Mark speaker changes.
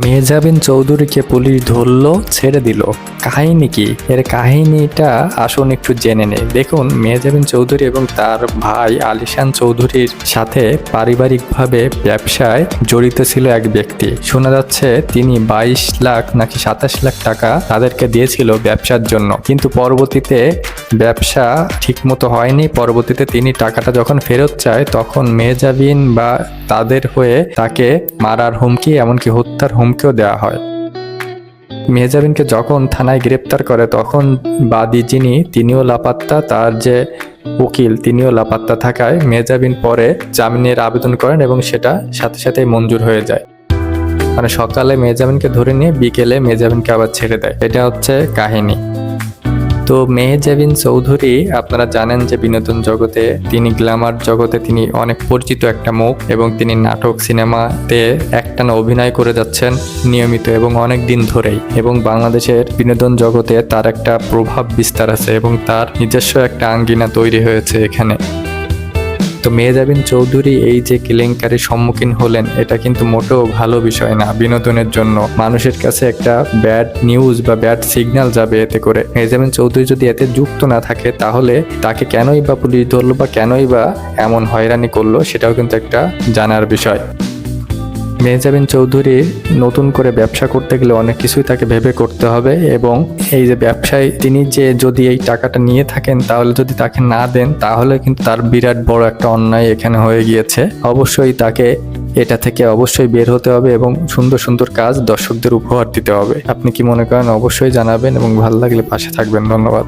Speaker 1: মেহজাবিন চৌধুরীকে পুলিশ ধরলো, ছেড়ে দিল। কাহিনী কি? এর কাহিনীটা আসুন একটু জেনে নেই। দেখুন মেহজাবিন চৌধুরী এবং তার ভাই আলিশান চৌধুরীর সাথে পারিবারিকভাবে ব্যবসায় জড়িত ছিল এক ব্যক্তি। শোনা যাচ্ছে, তিনি বাইশ লাখ নাকি সাতাশ লাখ টাকা তাদেরকে দিয়েছিল ব্যবসার জন্য। কিন্তু পরবর্তীতে ব্যবসা ঠিকমতো হয়নি। পরবর্তীতে তিনি টাকাটা যখন ফেরত চায়, তখন মেহজাবিন বা তাদের হয়ে তাকে মারার হুমকি, এমনকি হত্যার হুমকিও দেওয়া হয়। মেহজাবিনকে যখন থানায় গ্রেপ্তার করে, তখন বাদী যিনি, তিনিও লাপাত্তা, তার যে উকিল, তিনিও লাপাত্তা থাকায় মেহজাবিন পরে জামিনের আবেদন করেন এবং সেটা সাথে সাথে মঞ্জুর হয়ে যায়। মানে সকালে মেহজাবিনকে ধরে নিয়ে, বিকেলে মেহজাবিনকে আবার ছেড়ে দেয়। এটা হচ্ছে কাহিনী। তো মেহজাবিন চৌধুরী, আপনারা জানেন যে বিনোদন জগতে তিনি গ্ল্যামার জগতে তিনি অনেক পরিচিত একটা মুখ এবং তিনি নাটক সিনেমাতে একটানা অভিনয় করে যাচ্ছেন নিয়মিত এবং অনেক দিন ধরেই এবং বাংলাদেশের বিনোদন জগতে তার একটা প্রভাব বিস্তার আছে এবং তার নিজস্ব একটা আঙ্গিনা তৈরি হয়েছে এখানে। তো মেহজাবিন চৌধুরী এই যে কেলেঙ্কারির সম্মুখীন হলেন, এটা কিন্তু মোটেও ভালো বিষয় না বিনোদনের জন্য। মানুষের কাছে একটা ব্যাড নিউজ বা ব্যাড সিগন্যাল যাবে এতে করে। মেহজাবিন চৌধুরী যদি এতে যুক্ত না থাকে, তাহলে তাকে কেনই বা পুলিশ ধরলো বা কেনই বা এমন হয়রানি করল, সেটাও কিন্তু একটা জানার বিষয়। মেহজাবিন চৌধুরী নতুন করে ব্যবসা করতে গেলে অনেক কিছুই তাকে ভেবে করতে হবে এবং এই যে ব্যবসায়, তিনি যে যদি এই টাকাটা নিয়ে থাকেন তাহলে যদি তাকে না দেন, তাহলে কিন্তু তার বিরাট বড় একটা অন্যায় এখানে হয়ে গিয়েছে। অবশ্যই তাকে এটা থেকে অবশ্যই বের হতে হবে এবং সুন্দর সুন্দর কাজ দর্শকদের উপহার দিতে হবে। আপনি কি মনে করেন? অবশ্যই জানাবেন এবং ভালো লাগলে পাশে থাকবেন। ধন্যবাদ।